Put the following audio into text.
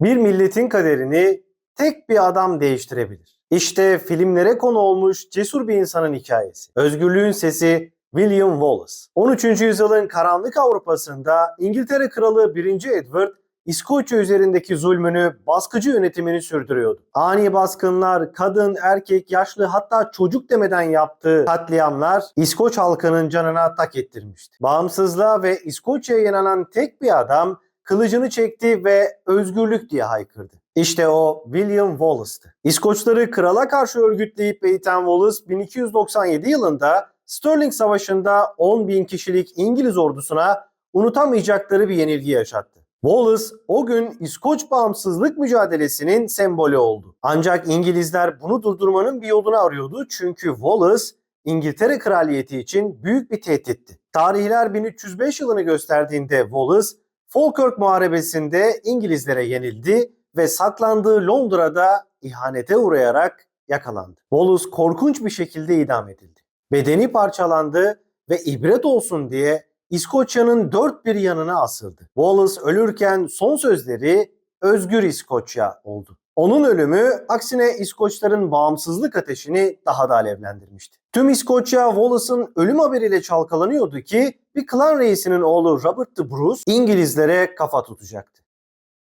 Bir milletin kaderini tek bir adam değiştirebilir. İşte filmlere konu olmuş cesur bir insanın hikayesi. Özgürlüğün sesi William Wallace. 13. yüzyılın karanlık Avrupa'sında İngiltere Kralı 1. Edward İskoçya üzerindeki zulmünü, baskıcı yönetimini sürdürüyordu. Ani baskınlar, kadın, erkek, yaşlı hatta çocuk demeden yaptığı katliamlar İskoç halkının canına tak ettirmişti. Bağımsızlığa ve İskoçya'ya inanan tek bir adam kılıcını çekti ve özgürlük diye haykırdı. İşte o William Wallace'tı. İskoçları krala karşı örgütleyip eğiten Wallace 1297 yılında Stirling Savaşı'nda 10 bin kişilik İngiliz ordusuna unutamayacakları bir yenilgi yaşattı. Wallace o gün İskoç bağımsızlık mücadelesinin sembolü oldu. Ancak İngilizler bunu durdurmanın bir yolunu arıyordu çünkü Wallace İngiltere kraliyeti için büyük bir tehditti. Tarihler 1305 yılını gösterdiğinde Wallace Falkirk Muharebesi'nde İngilizlere yenildi ve saklandığı Londra'da ihanete uğrayarak yakalandı. Wallace korkunç bir şekilde idam edildi. Bedeni parçalandı ve ibret olsun diye İskoçya'nın dört bir yanına asıldı. Wallace ölürken son sözleri özgür İskoçya oldu. Onun ölümü aksine İskoçların bağımsızlık ateşini daha da alevlendirmişti. Tüm İskoçya Wallace'ın ölüm haberiyle çalkalanıyordu ki bir klan reisinin oğlu Robert the Bruce İngilizlere kafa tutacaktı.